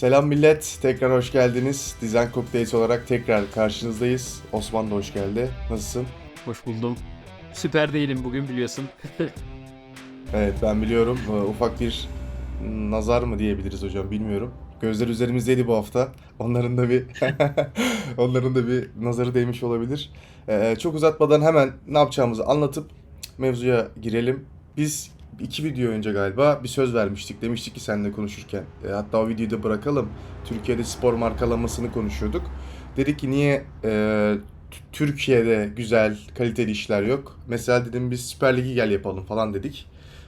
Selam millet, tekrar hoş geldiniz. Design Cocktails olarak tekrar karşınızdayız. Osman da hoş geldi. Nasılsın? Hoş buldum. Süper değilim bugün biliyorsun. Evet ben biliyorum. Ee, Ufak bir nazar mı diyebiliriz hocam bilmiyorum. Gözler üzerimizdeydi bu hafta. Onların da bir onların da bir nazarı değmiş olabilir. Ee, çok uzatmadan hemen ne yapacağımızı anlatıp mevzuya girelim. Biz iki video önce galiba bir söz vermiştik. Demiştik ki seninle konuşurken. e, hatta o videoyu da bırakalım. Türkiye'de spor markalamasını konuşuyorduk. Dedik ki niye e, Türkiye'de güzel, kaliteli işler yok? Mesela dedim biz Süper Lig'i gel yapalım falan dedik.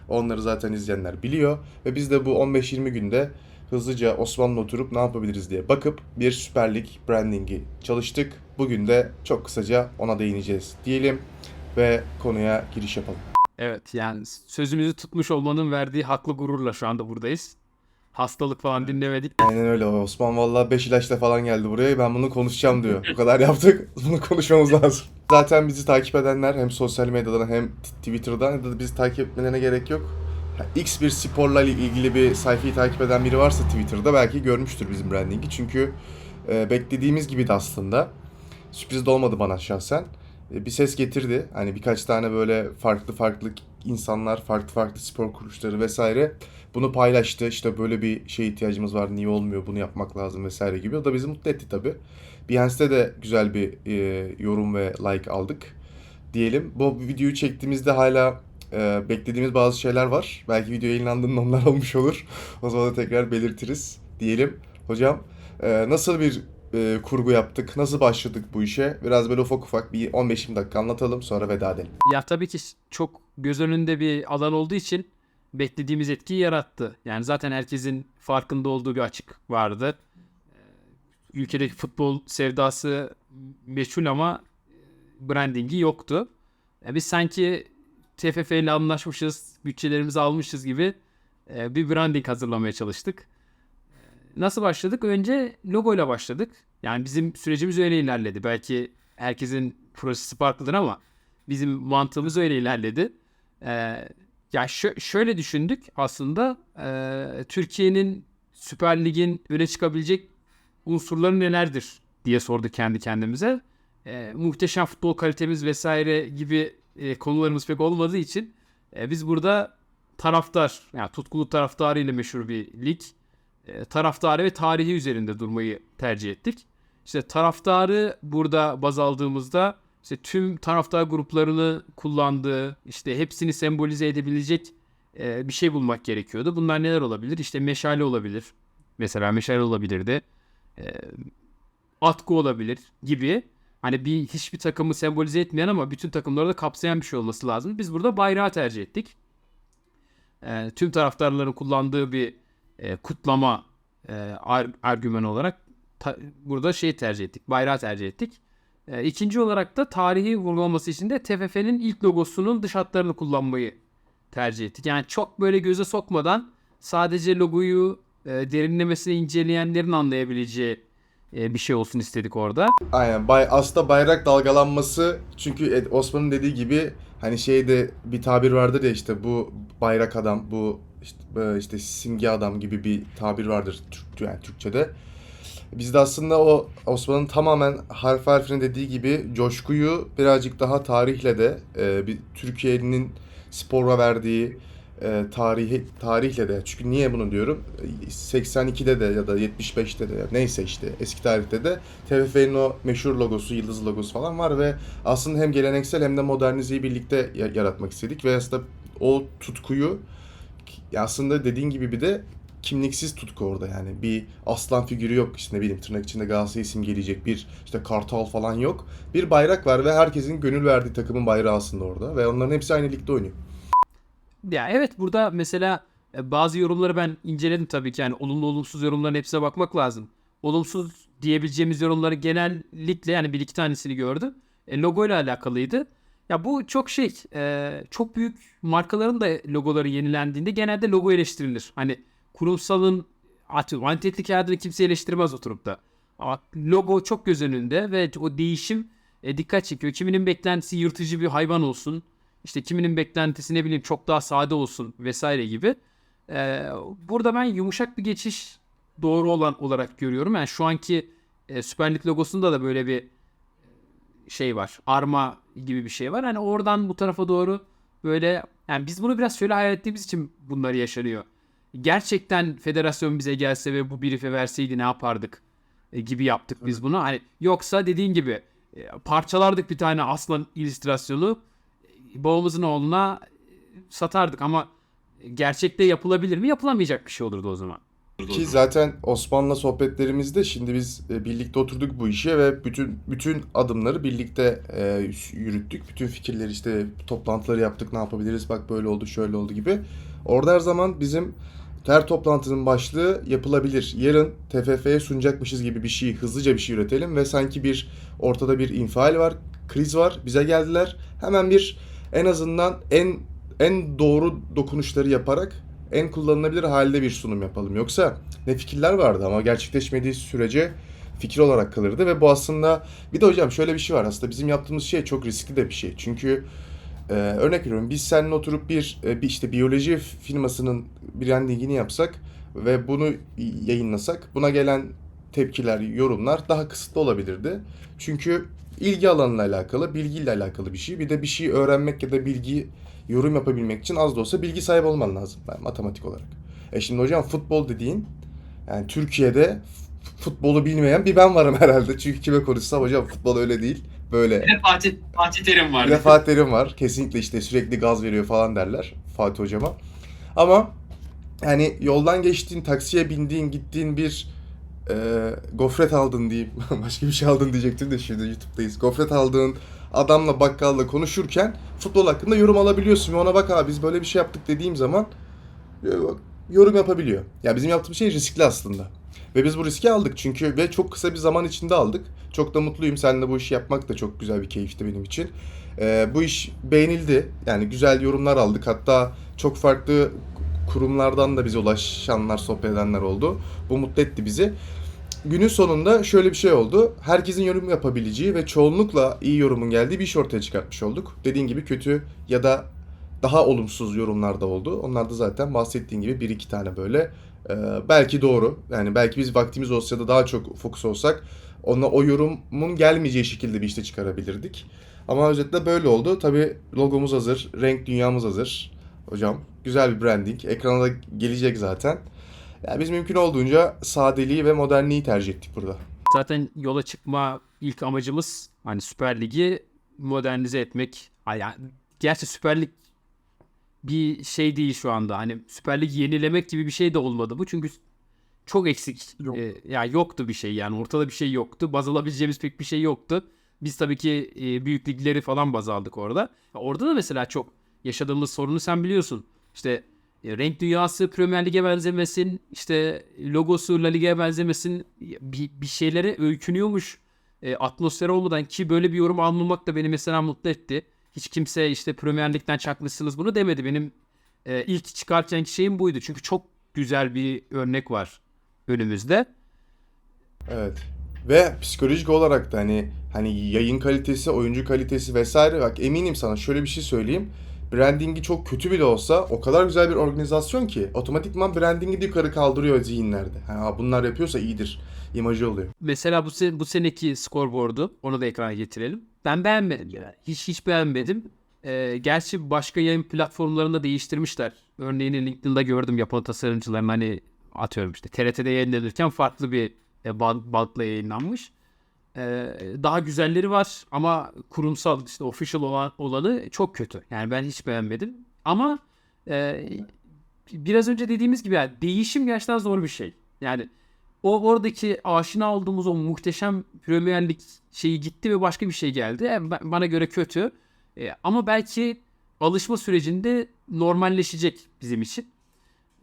Onları zaten izleyenler biliyor. Ve biz de bu 15-20 günde hızlıca Osmanlı oturup ne yapabiliriz diye bakıp bir Süper Lig brandingi çalıştık. Bugün de çok kısaca ona değineceğiz diyelim ve konuya giriş yapalım. Evet yani sözümüzü tutmuş olmanın verdiği haklı gururla şu anda buradayız. Hastalık falan dinlemedik. Aynen öyle. Osman vallahi 5 ilaçla falan geldi buraya. Ben bunu konuşacağım diyor. Bu kadar yaptık. Bunu konuşmamız lazım. Zaten bizi takip edenler hem sosyal medyadan hem Twitter'dan ya da bizi takip etmelerine gerek yok. Ha, X bir sporla ilgili bir sayfayı takip eden biri varsa Twitter'da belki görmüştür bizim brandingi. Çünkü e, beklediğimiz gibi de aslında. Sürpriz de olmadı bana şahsen. E, bir ses getirdi. Hani birkaç tane böyle farklı farklı insanlar, farklı farklı spor kuruluşları vesaire bunu paylaştı. İşte böyle bir şey ihtiyacımız var. Niye olmuyor? Bunu yapmak lazım vesaire gibi. O da bizi mutlu etti tabii. Behance'de de güzel bir e, yorum ve like aldık diyelim. Bu videoyu çektiğimizde hala e, beklediğimiz bazı şeyler var. Belki video yayınlandığında onlar olmuş olur. O zaman da tekrar belirtiriz diyelim. Hocam e, nasıl bir e, kurgu yaptık? Nasıl başladık bu işe? Biraz böyle ufak ufak bir 15-20 dakika anlatalım sonra veda edelim. Ya tabii ki çok göz önünde bir alan olduğu için beklediğimiz etkiyi yarattı. Yani zaten herkesin farkında olduğu bir açık vardı. Ee, Ülkedeki futbol sevdası meşhur ama e, brandingi yoktu. Ya biz sanki TFF ile anlaşmışız, bütçelerimizi almışız gibi e, bir branding hazırlamaya çalıştık. Nasıl başladık? Önce logoyla başladık. Yani bizim sürecimiz öyle ilerledi. Belki herkesin prosesi farklıdır ama bizim mantığımız öyle ilerledi. Ee, ya şö- şöyle düşündük aslında ee, Türkiye'nin Süper Lig'in öne çıkabilecek unsurları nelerdir diye sorduk kendi kendimize. Ee, muhteşem futbol kalitemiz vesaire gibi e, konularımız pek olmadığı için e, biz burada taraftar, yani tutkulu taraftarıyla meşhur bir lig e, taraftarı ve tarihi üzerinde durmayı tercih ettik. İşte taraftarı burada baz aldığımızda işte tüm taraftar gruplarını kullandığı, işte hepsini sembolize edebilecek e, bir şey bulmak gerekiyordu. Bunlar neler olabilir? İşte meşale olabilir. Mesela meşale olabilirdi. E, atkı olabilir gibi. Hani bir hiçbir takımı sembolize etmeyen ama bütün takımları da kapsayan bir şey olması lazım. Biz burada bayrağı tercih ettik. E, tüm taraftarların kullandığı bir e, kutlama e, ar- argümanı olarak ta- burada şeyi tercih ettik. Bayrağı tercih ettik. E, ikinci olarak da tarihi vurgulaması için de TFF'nin ilk logosunun dış hatlarını kullanmayı tercih ettik. Yani çok böyle göze sokmadan sadece logoyu e, derinlemesine inceleyenlerin anlayabileceği e, bir şey olsun istedik orada. Aynen. Bay, aslında bayrak dalgalanması çünkü Osman'ın dediği gibi hani şeyde bir tabir vardır ya işte bu bayrak adam, bu işte, e, işte simge adam gibi bir tabir vardır Türk, yani Türkçe'de. Biz de aslında o Osman'ın tamamen harf harfine dediği gibi coşkuyu birazcık daha tarihle de e, bir Türkiye'nin spora verdiği e, tarihi tarihle de çünkü niye bunu diyorum 82'de de ya da 75'te de neyse işte eski tarihte de TFF'nin o meşhur logosu, yıldız logosu falan var ve aslında hem geleneksel hem de modernizeyi birlikte ya- yaratmak istedik ve aslında o tutkuyu ya aslında dediğin gibi bir de kimliksiz tutku orada yani bir aslan figürü yok işte ne bileyim tırnak içinde Galatasaray simgeleyecek bir işte kartal falan yok. Bir bayrak var ve herkesin gönül verdiği takımın bayrağı aslında orada ve onların hepsi aynı ligde oynuyor. Ya evet burada mesela e, bazı yorumları ben inceledim tabii ki. Yani olumlu olumsuz yorumların hepsine bakmak lazım. Olumsuz diyebileceğimiz yorumları genellikle yani bir iki tanesini gördüm. E, logo ile alakalıydı. Ya bu çok şey, e, çok büyük markaların da logoları yenilendiğinde genelde logo eleştirilir. Hani kurumsalın atıyorum antetli kağıdını kimse eleştirmez oturup da. Ama logo çok göz önünde ve o değişim e, dikkat çekiyor. Kiminin beklentisi yırtıcı bir hayvan olsun. İşte kiminin beklentisi ne bileyim çok daha sade olsun vesaire gibi. Ee, burada ben yumuşak bir geçiş doğru olan olarak görüyorum. Yani şu anki e, Süper Lig logosunda da böyle bir şey var. Arma gibi bir şey var. Hani oradan bu tarafa doğru böyle yani biz bunu biraz şöyle hayal ettiğimiz için bunları yaşanıyor. Gerçekten federasyon bize gelse ve bu brief'i verseydi ne yapardık e, gibi yaptık biz bunu. Hani yoksa dediğin gibi e, parçalardık bir tane aslan illüstrasyonu e, babamızın oğluna satardık ama gerçekte yapılabilir mi? Yapılamayacak bir şey olurdu o zaman. Ki zaten Osman'la sohbetlerimizde şimdi biz e, birlikte oturduk bu işe ve bütün bütün adımları birlikte e, yürüttük. Bütün fikirleri işte toplantıları yaptık. Ne yapabiliriz? Bak böyle oldu, şöyle oldu gibi. Orada her zaman bizim her toplantının başlığı yapılabilir. Yarın TFF'ye sunacakmışız gibi bir şey, hızlıca bir şey üretelim ve sanki bir ortada bir infial var, kriz var. Bize geldiler. Hemen bir en azından en en doğru dokunuşları yaparak en kullanılabilir halde bir sunum yapalım. Yoksa ne fikirler vardı ama gerçekleşmediği sürece fikir olarak kalırdı ve bu aslında bir de hocam şöyle bir şey var aslında bizim yaptığımız şey çok riskli de bir şey. Çünkü e, örnek veriyorum biz seninle oturup bir, e, bir işte biyoloji firmasının brandingini yapsak ve bunu yayınlasak buna gelen tepkiler, yorumlar daha kısıtlı olabilirdi. Çünkü ilgi alanıyla alakalı, bilgiyle alakalı bir şey. Bir de bir şey öğrenmek ya da bilgi yorum yapabilmek için az da olsa bilgi sahibi olman lazım yani matematik olarak. E şimdi hocam futbol dediğin yani Türkiye'de futbolu bilmeyen bir ben varım herhalde. Çünkü kime konuşsam hocam futbol öyle değil. Böyle. Bir de Fatih, Fatih Terim var. Bir de Fatih Terim var. Kesinlikle işte sürekli gaz veriyor falan derler Fatih hocama. Ama yani yoldan geçtiğin, taksiye bindiğin, gittiğin bir e, gofret aldın diyeyim. Başka bir şey aldın diyecektim de şimdi YouTube'dayız. Gofret aldığın adamla bakkalla konuşurken futbol hakkında yorum alabiliyorsun ve ona bak abi biz böyle bir şey yaptık dediğim zaman e, yorum yapabiliyor. Ya bizim yaptığımız şey riskli aslında. Ve biz bu riski aldık çünkü ve çok kısa bir zaman içinde aldık. Çok da mutluyum. Seninle bu işi yapmak da çok güzel bir keyifti benim için. Ee, bu iş beğenildi. Yani güzel yorumlar aldık. Hatta çok farklı kurumlardan da bize ulaşanlar, sohbet edenler oldu. Bu mutlu etti bizi. Günün sonunda şöyle bir şey oldu. Herkesin yorum yapabileceği ve çoğunlukla iyi yorumun geldiği bir iş ortaya çıkartmış olduk. Dediğin gibi kötü ya da daha olumsuz yorumlar da oldu. Onlar da zaten bahsettiğin gibi bir iki tane böyle e, belki doğru. Yani belki biz vaktimiz olsa da daha çok fokus olsak ona o yorumun gelmeyeceği şekilde bir işte çıkarabilirdik. Ama özetle böyle oldu. Tabii logomuz hazır, renk dünyamız hazır. Hocam güzel bir branding. Ekrana da gelecek zaten. Yani biz mümkün olduğunca sadeliği ve modernliği tercih ettik burada. Zaten yola çıkma ilk amacımız hani Süper Lig'i modernize etmek. Yani, gerçi Süper Lig bir şey değil şu anda. Hani Süper Lig yenilemek gibi bir şey de olmadı bu. Çünkü çok eksik. Yok. Ee, ya yoktu bir şey yani. Ortada bir şey yoktu. Baz alabileceğimiz pek bir şey yoktu. Biz tabii ki e, büyük ligleri falan baz aldık orada. Orada da mesela çok yaşadığımız sorunu sen biliyorsun. İşte e, renk dünyası Premier Lig'e benzemesin, işte logosu La Lig'e benzemesin, bir, bir şeylere öykünüyormuş e, atmosfer olmadan ki böyle bir yorum almamak da beni mesela mutlu etti. Hiç kimse işte Premier Lig'den çakmışsınız bunu demedi. Benim e, ilk çıkarken şeyim buydu. Çünkü çok güzel bir örnek var önümüzde. Evet. Ve psikolojik olarak da hani hani yayın kalitesi, oyuncu kalitesi vesaire bak eminim sana şöyle bir şey söyleyeyim. Brandingi çok kötü bile olsa o kadar güzel bir organizasyon ki otomatikman brandingi de yukarı kaldırıyor zihinlerde. Ha, bunlar yapıyorsa iyidir imajı oluyor. Mesela bu se- bu seneki scoreboard'u onu da ekrana getirelim. Ben beğenmedim yani. Hiç hiç beğenmedim. Ee, gerçi başka yayın platformlarında değiştirmişler. Örneğini LinkedIn'da gördüm Japon tasarımcıların hani atıyorum işte TRT'de yayınlanırken farklı bir e, bantla yayınlanmış. Ee, daha güzelleri var ama kurumsal işte official olan, olanı çok kötü. Yani ben hiç beğenmedim. Ama e, biraz önce dediğimiz gibi yani değişim gerçekten zor bir şey. Yani o oradaki aşina olduğumuz o muhteşem Premier Lig şeyi gitti ve başka bir şey geldi. Ba- bana göre kötü. E, ama belki alışma sürecinde normalleşecek bizim için.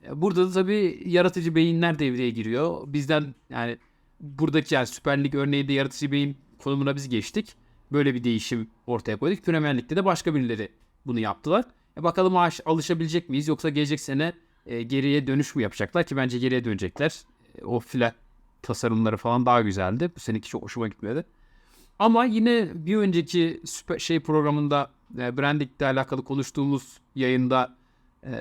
E, Burada da tabii yaratıcı beyinler devreye giriyor. Bizden yani buradaki yani Süper Lig örneğinde yaratıcı beyin konumuna biz geçtik. Böyle bir değişim ortaya koyduk. Premier Lig'de de başka birileri bunu yaptılar. E bakalım alışabilecek miyiz yoksa gelecek sene e, geriye dönüş mü yapacaklar ki bence geriye dönecekler. E, o flat tasarımları falan daha güzeldi. Bu seneki çok hoşuma gitmedi. Ama yine bir önceki süper şey programında e, branding ile alakalı konuştuğumuz yayında e,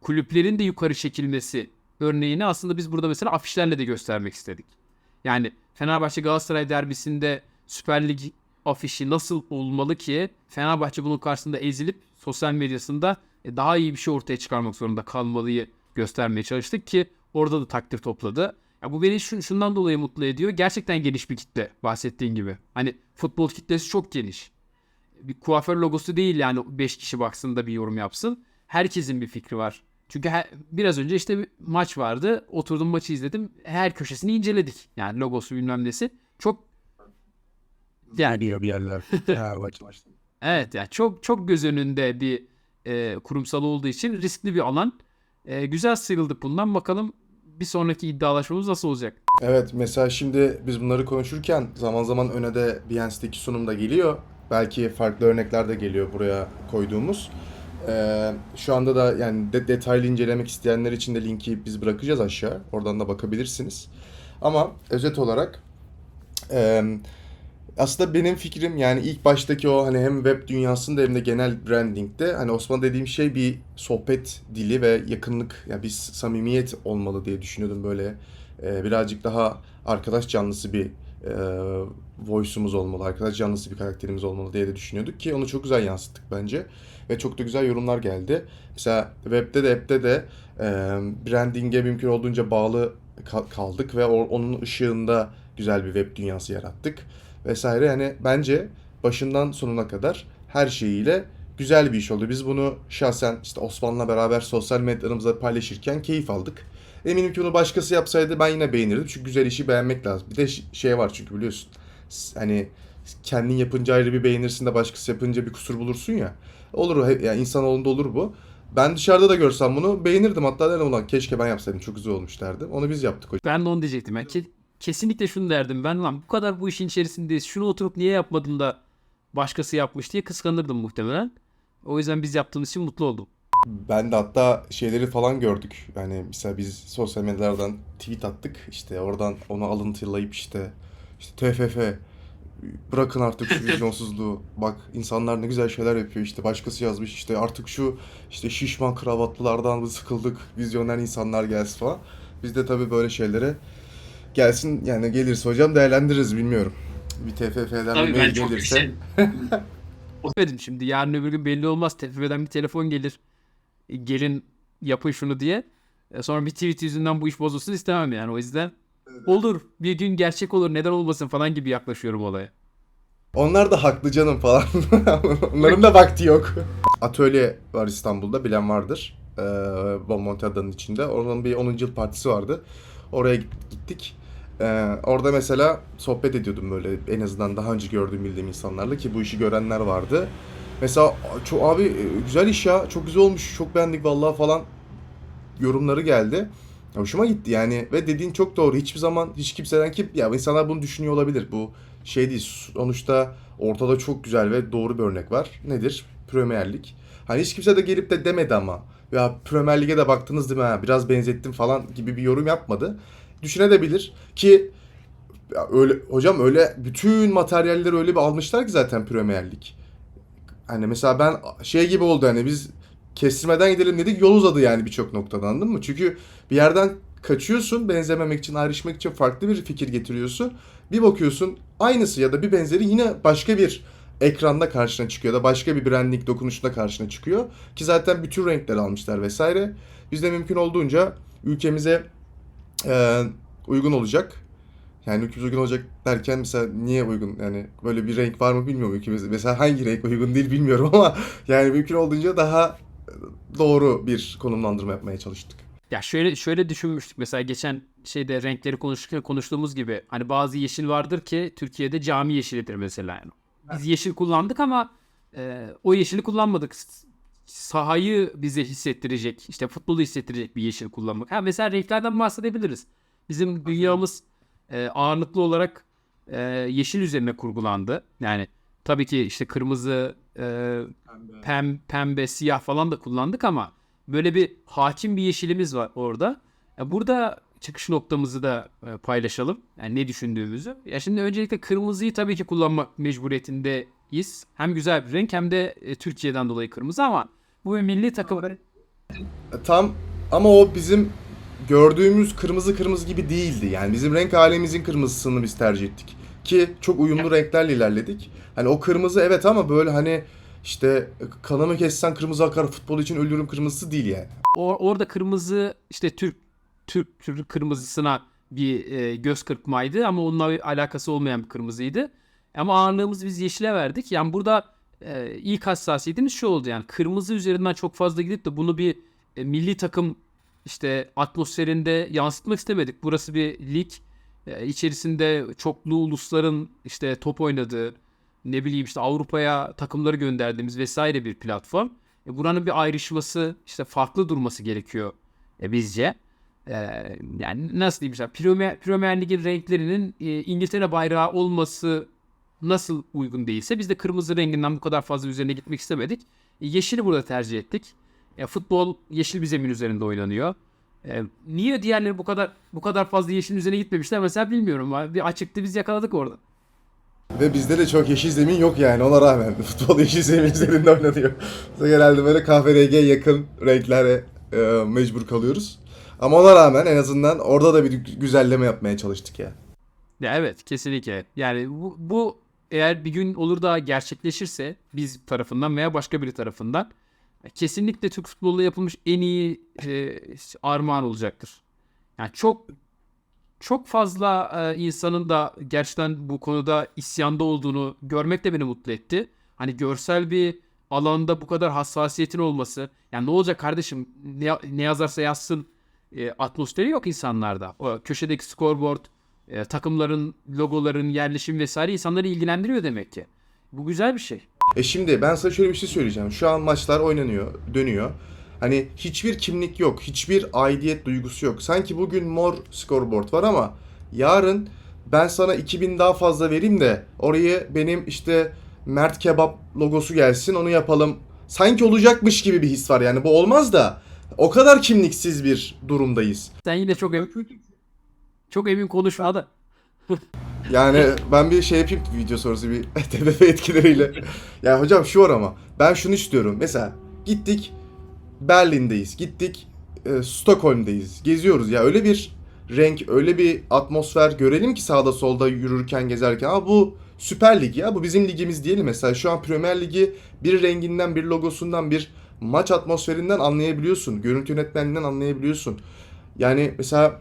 kulüplerin de yukarı çekilmesi örneğini aslında biz burada mesela afişlerle de göstermek istedik. Yani Fenerbahçe Galatasaray derbisinde Süper Lig afişi nasıl olmalı ki Fenerbahçe bunun karşısında ezilip sosyal medyasında e, daha iyi bir şey ortaya çıkarmak zorunda kalmalıyı göstermeye çalıştık ki orada da takdir topladı. Ya bu beni şun- şundan dolayı mutlu ediyor. Gerçekten geniş bir kitle bahsettiğin gibi. Hani futbol kitlesi çok geniş. Bir kuaför logosu değil yani 5 kişi baksın da bir yorum yapsın. Herkesin bir fikri var. Çünkü her- biraz önce işte bir maç vardı. Oturdum maçı izledim. Her köşesini inceledik. Yani logosu bilmem nesi. Çok yani bir yerler. Evet yani çok çok göz önünde bir e, kurumsal olduğu için riskli bir alan. E, güzel sıyrıldık bundan. Bakalım bir sonraki iddialaşmamız nasıl olacak? Evet mesela şimdi biz bunları konuşurken zaman zaman öne de Behance'deki sunum da geliyor. Belki farklı örnekler de geliyor buraya koyduğumuz. Ee, şu anda da yani de- detaylı incelemek isteyenler için de linki biz bırakacağız aşağı. Oradan da bakabilirsiniz. Ama özet olarak e, aslında benim fikrim yani ilk baştaki o hani hem web dünyasında hem de genel brandingde hani Osman dediğim şey bir sohbet dili ve yakınlık ya bir samimiyet olmalı diye düşünüyordum böyle e, birazcık daha arkadaş canlısı bir e, voice'umuz olmalı, arkadaş canlısı bir karakterimiz olmalı diye de düşünüyorduk ki onu çok güzel yansıttık bence ve çok da güzel yorumlar geldi. Mesela web'de de app'te de e, branding'e mümkün olduğunca bağlı kal- kaldık ve onun ışığında güzel bir web dünyası yarattık vesaire. Yani bence başından sonuna kadar her şeyiyle güzel bir iş oldu. Biz bunu şahsen işte Osman'la beraber sosyal medyalarımızda paylaşırken keyif aldık. Eminim ki bunu başkası yapsaydı ben yine beğenirdim. Çünkü güzel işi beğenmek lazım. Bir de şey var çünkü biliyorsun. Hani kendin yapınca ayrı bir beğenirsin de başkası yapınca bir kusur bulursun ya. Olur Yani insanoğlunda olur bu. Ben dışarıda da görsem bunu beğenirdim. Hatta derim ulan keşke ben yapsaydım. Çok güzel olmuş derdim. Onu biz yaptık hocam. Ben de onu diyecektim. Ke- kesinlikle şunu derdim. Ben lan bu kadar bu işin içerisindeyiz. Şunu oturup niye yapmadım da başkası yapmış diye kıskanırdım muhtemelen. O yüzden biz yaptığımız için mutlu oldum. Ben de hatta şeyleri falan gördük. Yani mesela biz sosyal medyalardan tweet attık. İşte oradan onu alıntılayıp işte işte TFF bırakın artık şu vizyonsuzluğu. Bak insanlar ne güzel şeyler yapıyor. İşte başkası yazmış işte artık şu işte şişman kravatlılardan biz sıkıldık. Vizyoner insanlar gelsin falan. Biz de tabii böyle şeylere gelsin yani gelirse hocam değerlendiririz bilmiyorum. Bir TFF'den Tabii bir mail gelirse. şey, Dedim şimdi yarın öbür gün belli olmaz. TFF'den bir telefon gelir. Gelin yapın şunu diye. E, Sonra bir tweet yüzünden bu iş bozulsun istemem yani. O yüzden olur. Bir gün gerçek olur. Neden olmasın falan gibi yaklaşıyorum olaya. Onlar da haklı canım falan. Onların da vakti yok. Atölye var İstanbul'da bilen vardır. Ee, Bonmonti Adanın içinde. Onun bir 10. yıl partisi vardı. Oraya git- gittik. Ee, orada mesela sohbet ediyordum böyle en azından daha önce gördüğüm bildiğim insanlarla ki bu işi görenler vardı. Mesela çok abi e, güzel iş ya çok güzel olmuş çok beğendik vallahi falan yorumları geldi. Hoşuma gitti yani ve dediğin çok doğru. Hiçbir zaman hiç kimseden kim ya insanlar bunu düşünüyor olabilir. Bu şey değil. Sonuçta ortada çok güzel ve doğru bir örnek var. Nedir? Premier Lig. Hani hiç kimse de gelip de demedi ama ya Premier Lig'e de baktınız değil mi? Ha, biraz benzettim falan gibi bir yorum yapmadı. Düşünebilir ki ya öyle hocam öyle bütün materyalleri öyle bir almışlar ki zaten Premier Lig. Hani mesela ben şey gibi oldu hani biz kestirmeden gidelim dedik yol uzadı yani birçok noktada anladın mı? Çünkü bir yerden kaçıyorsun benzememek için ayrışmak için farklı bir fikir getiriyorsun. Bir bakıyorsun aynısı ya da bir benzeri yine başka bir ekranda karşına çıkıyor da başka bir branding dokunuşunda karşına çıkıyor. Ki zaten bütün renkleri almışlar vesaire. Biz de mümkün olduğunca ülkemize e, uygun olacak. Yani ülkemize uygun olacak derken mesela niye uygun? Yani böyle bir renk var mı bilmiyorum ülkemizde. Mesela hangi renk uygun değil bilmiyorum ama yani mümkün olduğunca daha doğru bir konumlandırma yapmaya çalıştık. Ya şöyle şöyle düşünmüştük mesela geçen şeyde renkleri konuşurken konuştuğumuz gibi hani bazı yeşil vardır ki Türkiye'de cami yeşilidir mesela yani. Biz yeşil kullandık ama e, o yeşili kullanmadık. Sahayı bize hissettirecek, işte futbolu hissettirecek bir yeşil kullanmak. Ha mesela renklerden bahsedebiliriz. Bizim dünyamız e, ağırlıklı olarak e, yeşil üzerine kurgulandı. Yani tabii ki işte kırmızı, e, pem, pembe, siyah falan da kullandık ama böyle bir hakim bir yeşilimiz var orada. Ya burada çıkış noktamızı da e, paylaşalım. Yani ne düşündüğümüzü. Ya şimdi öncelikle kırmızıyı tabii ki kullanmak mecburiyetindeyiz. Hem güzel bir renk hem de e, Türkiye'den dolayı kırmızı ama bu bir milli takım. E, Tam ama o bizim gördüğümüz kırmızı kırmızı gibi değildi. Yani bizim renk alemimizin kırmızısını biz tercih ettik. Ki çok uyumlu renklerle ilerledik. Hani o kırmızı evet ama böyle hani işte kanımı kessen kırmızı akar futbol için ölürüm kırmızısı değil yani. O- orada kırmızı işte Türk Türk Türk kırmızısına bir e, göz kırpmaydı ama onunla alakası olmayan bir kırmızıydı. Ama ağırlığımızı biz yeşile verdik. Yani burada e, ilk hassasiyetimiz şu oldu yani kırmızı üzerinden çok fazla gidip de bunu bir e, milli takım işte atmosferinde yansıtmak istemedik. Burası bir lig. E, içerisinde çoklu ulusların işte top oynadığı, ne bileyim işte Avrupa'ya takımları gönderdiğimiz vesaire bir platform. E, buranın bir ayrışması, işte farklı durması gerekiyor e, bizce. E, yani nasıl diyeyim işte Premier, Premier Lig'in renklerinin e, İngiltere bayrağı olması nasıl uygun değilse biz de kırmızı renginden bu kadar fazla üzerine gitmek istemedik. E, yeşili burada tercih ettik. E, futbol yeşil bir zemin üzerinde oynanıyor. E, niye diğerleri bu kadar bu kadar fazla yeşilin üzerine gitmemişler mesela bilmiyorum. Bir açıktı biz yakaladık orada. Ve bizde de çok yeşil zemin yok yani ona rağmen. Futbol yeşil zemin üzerinde oynanıyor. Genelde böyle kahverengiye yakın renklere e, mecbur kalıyoruz. Ama ona rağmen en azından orada da bir güzelleme yapmaya çalıştık ya. Ya evet kesinlikle. Yani bu, bu eğer bir gün olur da gerçekleşirse biz tarafından veya başka biri tarafından kesinlikle Türk futbolunda yapılmış en iyi e, armağan olacaktır. Yani çok çok fazla e, insanın da gerçekten bu konuda isyanda olduğunu görmek de beni mutlu etti. Hani görsel bir alanda bu kadar hassasiyetin olması. Yani ne olacak kardeşim ne, ne yazarsa yazsın e, atmosferi yok insanlarda. O köşedeki scoreboard, e, takımların logoların yerleşim vesaire insanları ilgilendiriyor demek ki. Bu güzel bir şey. E şimdi ben sana şöyle bir şey söyleyeceğim. Şu an maçlar oynanıyor, dönüyor. Hani hiçbir kimlik yok, hiçbir aidiyet duygusu yok. Sanki bugün mor scoreboard var ama yarın ben sana 2000 daha fazla vereyim de oraya benim işte Mert Kebap logosu gelsin onu yapalım. Sanki olacakmış gibi bir his var yani bu olmaz da o kadar kimliksiz bir durumdayız. Sen yine çok emin, çok emin konuşma da. Yani ben bir şey yapayım video sonrası bir TBF etkileriyle. ya hocam şu var ama ben şunu istiyorum. Mesela gittik Berlin'deyiz. Gittik e, Stockholm'deyiz. Geziyoruz ya öyle bir renk, öyle bir atmosfer görelim ki sağda solda yürürken gezerken. Aa bu Süper Lig ya bu bizim ligimiz değil mesela. Şu an Premier Ligi bir renginden, bir logosundan, bir maç atmosferinden anlayabiliyorsun. Görüntü yönetmeninden anlayabiliyorsun. Yani mesela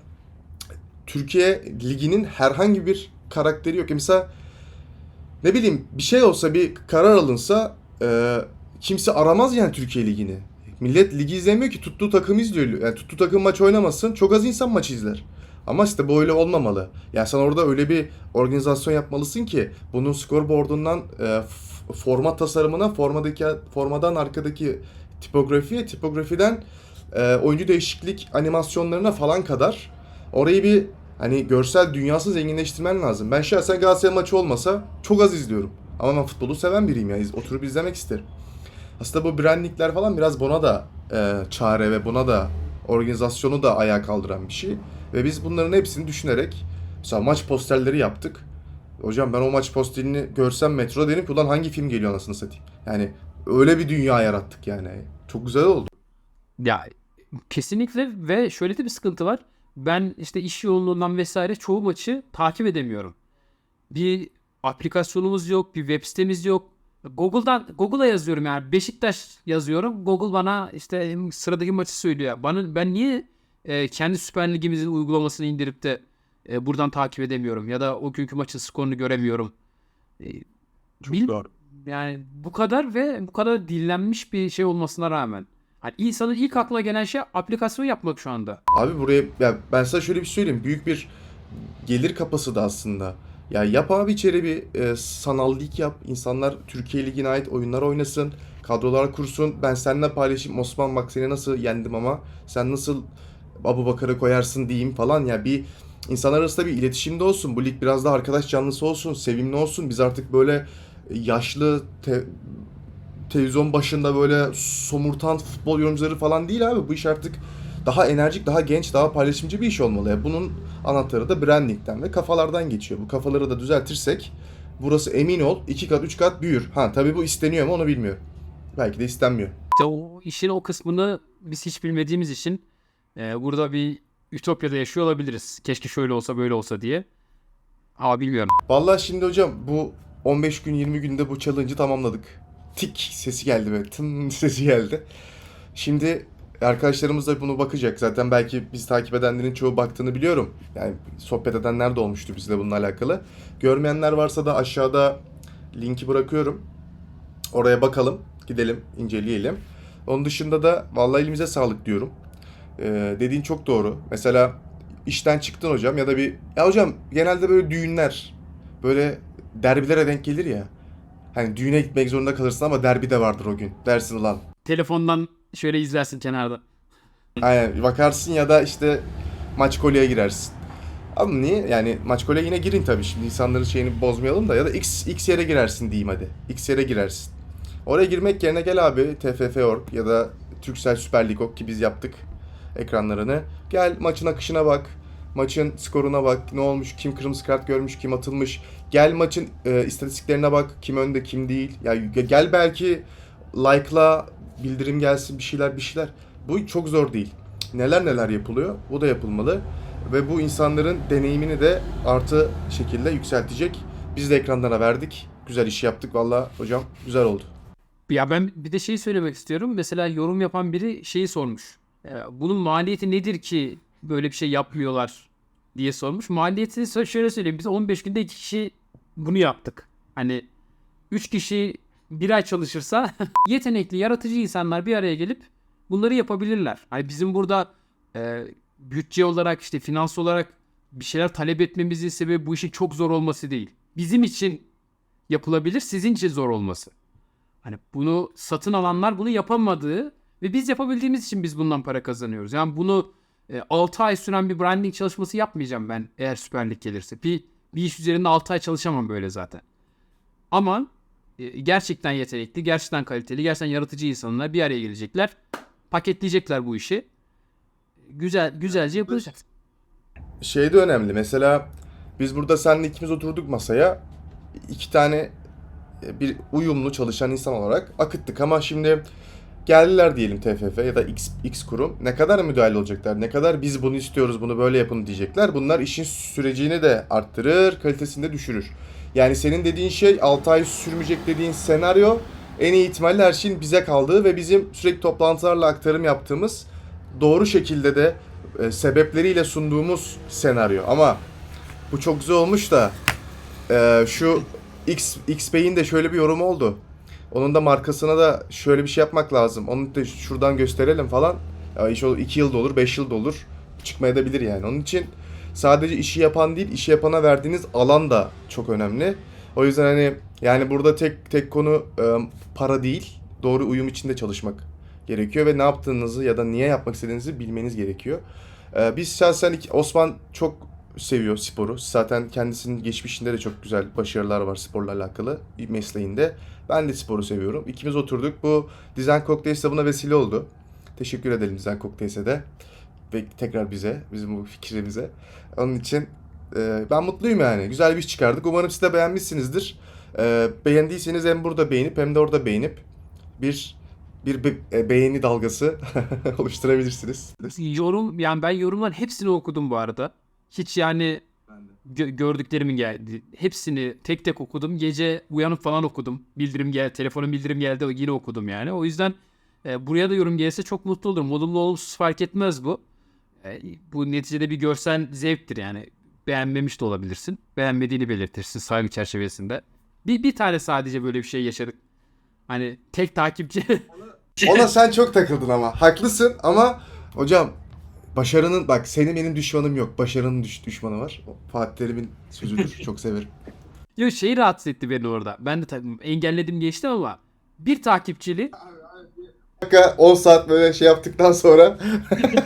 Türkiye Ligi'nin herhangi bir karakteri yok. Mesela ne bileyim bir şey olsa bir karar alınsa e, kimse aramaz yani Türkiye Ligi'ni. Millet ligi izlemiyor ki tuttuğu takım izliyor. Yani tuttuğu takım maç oynamasın çok az insan maç izler. Ama işte böyle olmamalı. Yani sen orada öyle bir organizasyon yapmalısın ki bunun scoreboard'undan e, f- format tasarımına, formadaki formadan arkadaki tipografiye, tipografiden e, oyuncu değişiklik animasyonlarına falan kadar orayı bir hani görsel dünyası zenginleştirmen lazım. Ben şahsen Galatasaray maçı olmasa çok az izliyorum. Ama ben futbolu seven biriyim ya. İz- Oturup izlemek isterim. Aslında bu brandingler falan biraz buna da e, çare ve buna da organizasyonu da ayağa kaldıran bir şey. Ve biz bunların hepsini düşünerek mesela maç posterleri yaptık. Hocam ben o maç posterini görsem metroda derim ki ulan hangi film geliyor anasını satayım. Yani öyle bir dünya yarattık yani. Çok güzel oldu. Ya kesinlikle ve şöyle de bir sıkıntı var. Ben işte iş yoğunluğundan vesaire çoğu maçı takip edemiyorum. Bir aplikasyonumuz yok, bir web sitemiz yok. Google'dan Google'a yazıyorum yani Beşiktaş yazıyorum. Google bana işte sıradaki maçı söylüyor. Bana ben niye e, kendi Süper Ligimizin uygulamasını indirip de e, buradan takip edemiyorum ya da o günkü maçın skorunu göremiyorum. E, Çok Bil- doğru. yani bu kadar ve bu kadar dillenmiş bir şey olmasına rağmen. Hani insanın ilk aklına gelen şey aplikasyon yapmak şu anda. Abi buraya ya ben sana şöyle bir şey söyleyeyim. Büyük bir gelir kapısı da aslında. Ya yap abi içeri bir e, sanal lig yap. İnsanlar Türkiye Ligi'ne ait oyunlar oynasın. Kadrolar kursun. Ben seninle paylaşayım. Osman bak seni nasıl yendim ama sen nasıl Abu Bakar'ı koyarsın diyeyim falan. Ya bir insanlar arasında bir iletişimde olsun. Bu lig biraz daha arkadaş canlısı olsun. Sevimli olsun. Biz artık böyle yaşlı te- televizyon başında böyle somurtan futbol yorumcuları falan değil abi. Bu iş artık daha enerjik, daha genç, daha paylaşımcı bir iş olmalı. Ya Bunun anahtarı da brandingten ve kafalardan geçiyor. Bu kafaları da düzeltirsek burası emin ol 2 kat 3 kat büyür. Ha tabii bu isteniyor mu onu bilmiyorum. Belki de istenmiyor. İşte o işin o kısmını biz hiç bilmediğimiz için e, burada bir Ütopya'da yaşıyor olabiliriz. Keşke şöyle olsa böyle olsa diye. Ama bilmiyorum. Vallahi şimdi hocam bu 15 gün 20 günde bu challenge'ı tamamladık. Tik sesi geldi böyle tın sesi geldi. Şimdi arkadaşlarımız da bunu bakacak. Zaten belki biz takip edenlerin çoğu baktığını biliyorum. Yani sohbet edenler de olmuştu bizle bununla alakalı. Görmeyenler varsa da aşağıda linki bırakıyorum. Oraya bakalım, gidelim, inceleyelim. Onun dışında da vallahi elimize sağlık diyorum. Ee, dediğin çok doğru. Mesela işten çıktın hocam ya da bir... Ya hocam genelde böyle düğünler, böyle derbilere denk gelir ya. Hani düğüne gitmek zorunda kalırsın ama derbi de vardır o gün. Dersin ulan. Telefondan şöyle izlersin kenarda. Aynen bakarsın ya da işte maç kolye girersin. Ama niye? Yani maç kolye yine girin tabii. Şimdi insanların şeyini bozmayalım da ya da X, X yere girersin diyeyim hadi. X yere girersin. Oraya girmek yerine gel abi TFF.org ya da Türksel Süper Lig ki biz yaptık ekranlarını. Gel maçın akışına bak. Maçın skoruna bak. Ne olmuş? Kim kırmızı kart görmüş? Kim atılmış? Gel maçın e, istatistiklerine bak. Kim önde kim değil. Ya gel belki like'la bildirim gelsin bir şeyler bir şeyler. Bu çok zor değil. Neler neler yapılıyor. Bu da yapılmalı. Ve bu insanların deneyimini de artı şekilde yükseltecek. Biz de ekranlara verdik. Güzel iş yaptık. Valla hocam güzel oldu. Ya ben bir de şey söylemek istiyorum. Mesela yorum yapan biri şeyi sormuş. Ee, Bunun maliyeti nedir ki böyle bir şey yapmıyorlar diye sormuş. Maliyetini şöyle söyleyeyim. Biz 15 günde 2 kişi bunu yaptık. Hani 3 kişi bir ay çalışırsa yetenekli, yaratıcı insanlar bir araya gelip bunları yapabilirler. Hani bizim burada e, bütçe olarak işte finans olarak bir şeyler talep etmemizin sebebi bu işin çok zor olması değil. Bizim için yapılabilir, sizin için zor olması. Hani bunu satın alanlar bunu yapamadığı ve biz yapabildiğimiz için biz bundan para kazanıyoruz. Yani bunu 6 ay süren bir branding çalışması yapmayacağım ben eğer Süper Lig gelirse. Bir, bir iş üzerinde 6 ay çalışamam böyle zaten. Ama e, gerçekten yetenekli, gerçekten kaliteli, gerçekten yaratıcı insanlar bir araya gelecekler. Paketleyecekler bu işi. Güzel güzelce yapılacak. şey de önemli. Mesela biz burada seninle ikimiz oturduk masaya. iki tane e, bir uyumlu çalışan insan olarak akıttık ama şimdi geldiler diyelim TFF ya da X, X kurum. Ne kadar müdahale olacaklar? Ne kadar biz bunu istiyoruz, bunu böyle yapın diyecekler. Bunlar işin sürecini de arttırır, kalitesini de düşürür. Yani senin dediğin şey 6 ay sürmeyecek dediğin senaryo en iyi ihtimalle her şeyin bize kaldığı ve bizim sürekli toplantılarla aktarım yaptığımız doğru şekilde de e, sebepleriyle sunduğumuz senaryo. Ama bu çok güzel olmuş da e, şu X, X Bey'in de şöyle bir yorumu oldu. Onun da markasına da şöyle bir şey yapmak lazım. Onu da şuradan gösterelim falan. Ya iş 2 yılda olur, 5 yılda olur. Çıkmaya da bilir yani. Onun için sadece işi yapan değil, işi yapana verdiğiniz alan da çok önemli. O yüzden hani yani burada tek tek konu e, para değil, doğru uyum içinde çalışmak gerekiyor ve ne yaptığınızı ya da niye yapmak istediğinizi bilmeniz gerekiyor. Ee, biz şahsen Osman çok seviyor sporu. Zaten kendisinin geçmişinde de çok güzel başarılar var sporla alakalı mesleğinde. Ben de sporu seviyorum. İkimiz oturduk. Bu Design Cocktails de buna vesile oldu. Teşekkür edelim Design Cocktails'e de. Ve tekrar bize, bizim bu fikrimize. Onun için e, ben mutluyum yani. Güzel bir iş çıkardık. Umarım siz de beğenmişsinizdir. E, beğendiyseniz hem burada beğenip hem de orada beğenip bir bir be- e, beğeni dalgası oluşturabilirsiniz. Yorum yani ben yorumların hepsini okudum bu arada. Hiç yani gö- gördüklerimin geldi. Hepsini tek tek okudum. Gece uyanıp falan okudum. Bildirim geldi, telefonun bildirim geldi yine okudum yani. O yüzden e, buraya da yorum gelse çok mutlu olurum. Olumlu olumsuz fark etmez bu. E, bu neticede bir görsel zevktir yani. Beğenmemiş de olabilirsin. Beğenmediğini belirtirsin saygı çerçevesinde. Bir, bir tane sadece böyle bir şey yaşadık. Hani tek takipçi Ona sen çok takıldın ama. Haklısın ama hocam başarının bak senin benim düşmanım yok. Başarının düş- düşmanı var. O Fatih Terim'in sözüdür. çok severim. Yo şey rahatsız etti beni orada. Ben de tabii engelledim geçtim ama bir takipçili Dakika 10 saat böyle şey yaptıktan sonra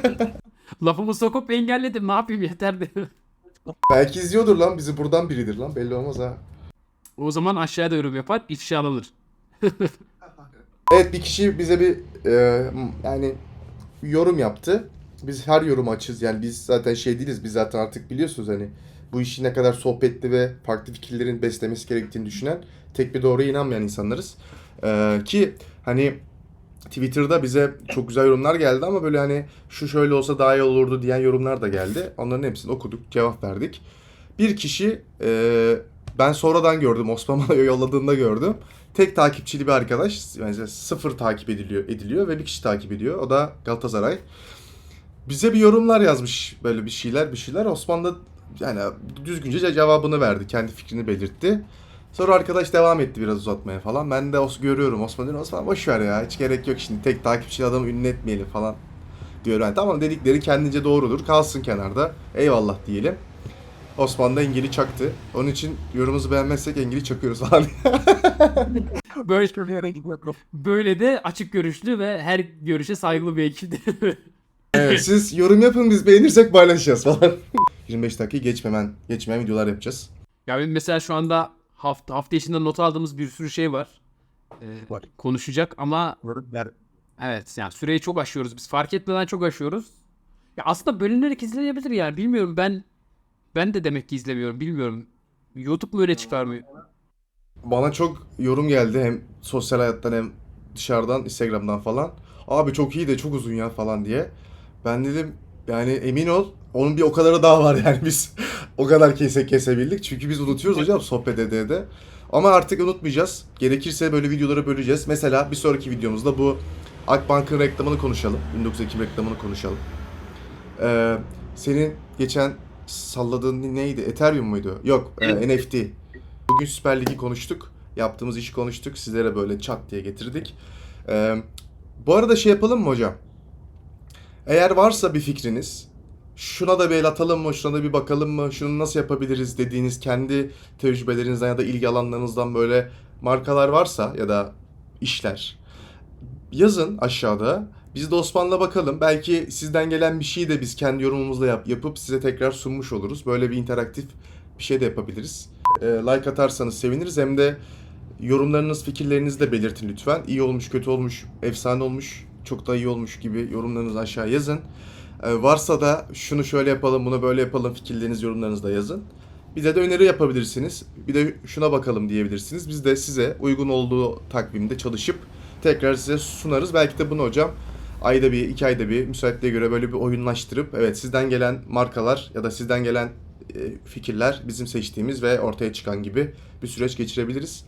lafımı sokup engelledim. Ne yapayım yeter de. belki izliyordur lan bizi buradan biridir lan belli olmaz ha. o zaman aşağıda yorum yapar, ifşa alınır. Evet bir kişi bize bir e, yani yorum yaptı. Biz her yorumu açız. Yani biz zaten şey değiliz. Biz zaten artık biliyorsunuz hani bu işi ne kadar sohbetli ve farklı fikirlerin beslemesi gerektiğini düşünen tek bir doğruya inanmayan insanlarız. E, ki hani Twitter'da bize çok güzel yorumlar geldi ama böyle hani şu şöyle olsa daha iyi olurdu diyen yorumlar da geldi. Onların hepsini okuduk, cevap verdik. Bir kişi e, ben sonradan gördüm, Osman yolladığında gördüm. Tek takipçili bir arkadaş, yani sıfır takip ediliyor, ediliyor ve bir kişi takip ediyor. O da Galatasaray. Bize bir yorumlar yazmış böyle bir şeyler bir şeyler. Osman da yani düzgünce cevabını verdi. Kendi fikrini belirtti. Sonra arkadaş devam etti biraz uzatmaya falan. Ben de os görüyorum Osman diyor Osman boş ver ya hiç gerek yok şimdi tek takipçili adamı ünlü falan diyor. Yani tamam dedikleri kendince doğrudur kalsın kenarda eyvallah diyelim. Osman da Engel'i çaktı. Onun için yorumumuzu beğenmezsek Engel'i çakıyoruz falan. Böyle, böyle de açık görüşlü ve her görüşe saygılı bir ekipti. Evet, siz yorum yapın biz beğenirsek paylaşacağız falan. 25 dakika geçmemen, geçmeyen videolar yapacağız. ya benim mesela şu anda hafta hafta içinde not aldığımız bir sürü şey var. Ee, Var. konuşacak ama That evet yani süreyi çok aşıyoruz. Biz fark etmeden çok aşıyoruz. Ya aslında bölünerek izlenebilir yani bilmiyorum ben ben de demek ki izlemiyorum bilmiyorum. YouTube mu öyle çıkarmıyor? Bana çok yorum geldi hem sosyal hayattan hem dışarıdan Instagram'dan falan. Abi çok iyi de çok uzun ya falan diye. Ben dedim yani emin ol onun bir o kadarı daha var yani biz o kadar kese kesebildik. Çünkü biz unutuyoruz hocam sohbet ede ede. Ama artık unutmayacağız. Gerekirse böyle videoları böleceğiz. Mesela bir sonraki videomuzda bu Akbank'ın reklamını konuşalım. 19 Ekim reklamını konuşalım. Ee, senin geçen salladığın neydi? Ethereum muydu? Yok, e, NFT. Bugün Süper Lig'i konuştuk. Yaptığımız işi konuştuk. Sizlere böyle çat diye getirdik. Ee, bu arada şey yapalım mı hocam? Eğer varsa bir fikriniz, şuna da bir el atalım mı, şuna da bir bakalım mı, şunu nasıl yapabiliriz dediğiniz kendi tecrübelerinizden ya da ilgi alanlarınızdan böyle markalar varsa ya da işler yazın aşağıda. Biz de Osman'la bakalım. Belki sizden gelen bir şeyi de biz kendi yorumumuzla yap, yapıp size tekrar sunmuş oluruz. Böyle bir interaktif bir şey de yapabiliriz. Ee, like atarsanız seviniriz. Hem de yorumlarınız, fikirlerinizi de belirtin lütfen. İyi olmuş, kötü olmuş, efsane olmuş, çok da iyi olmuş gibi yorumlarınızı aşağı yazın. Ee, varsa da şunu şöyle yapalım, bunu böyle yapalım fikirleriniz, yorumlarınızı da yazın. Bize de öneri yapabilirsiniz. Bir de şuna bakalım diyebilirsiniz. Biz de size uygun olduğu takvimde çalışıp tekrar size sunarız. Belki de bunu hocam ayda bir, iki ayda bir müsaitliğe göre böyle bir oyunlaştırıp evet sizden gelen markalar ya da sizden gelen e, fikirler bizim seçtiğimiz ve ortaya çıkan gibi bir süreç geçirebiliriz.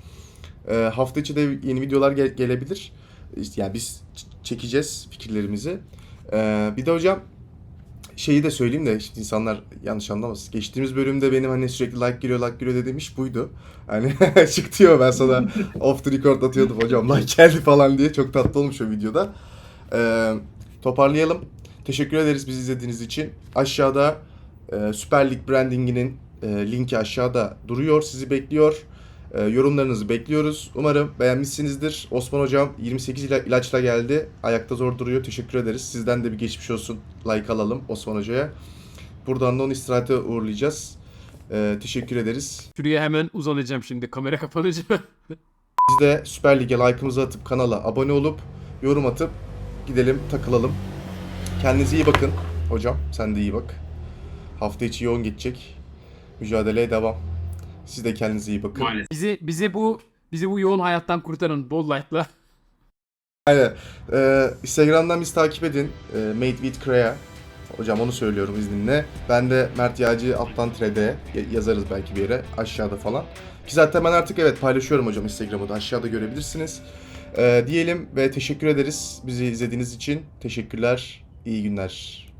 E, hafta içi de yeni videolar gel- gelebilir. İşte Yani biz çekeceğiz fikirlerimizi. E, bir de hocam şeyi de söyleyeyim de şimdi insanlar yanlış anlamasın. Geçtiğimiz bölümde benim hani sürekli like giriyor like giriyor dediğim iş buydu. Hani çıktı ya ben sana off the record atıyordum hocam like geldi falan diye. Çok tatlı olmuş o videoda. Ee, toparlayalım. Teşekkür ederiz bizi izlediğiniz için. Aşağıda e, Süper Lig brandinginin e, linki aşağıda duruyor. Sizi bekliyor. E, yorumlarınızı bekliyoruz. Umarım beğenmişsinizdir. Osman Hocam 28 ila- ilaçla geldi. Ayakta zor duruyor. Teşekkür ederiz. Sizden de bir geçmiş olsun. Like alalım Osman Hoca'ya. Buradan da onu istirahate uğurlayacağız. E, teşekkür ederiz. Şuraya hemen uzanacağım şimdi kamera kapanınca. Biz de Süper Lig'e like'ımızı atıp kanala abone olup yorum atıp gidelim takılalım. Kendinize iyi bakın. Hocam sen de iyi bak. Hafta içi yoğun geçecek. Mücadeleye devam. Siz de kendinize iyi bakın. Maalesef. bizi bizi bu bizi bu yoğun hayattan kurtarın bol like'la. Aynen. Ee, Instagram'dan bizi takip edin. Ee, Made with Crea. Hocam onu söylüyorum izninle. Ben de Mert Yağcı alttan trede yazarız belki bir yere aşağıda falan. Ki zaten ben artık evet paylaşıyorum hocam Instagram'ı da aşağıda görebilirsiniz. Ee, diyelim ve teşekkür ederiz bizi izlediğiniz için. Teşekkürler. İyi günler.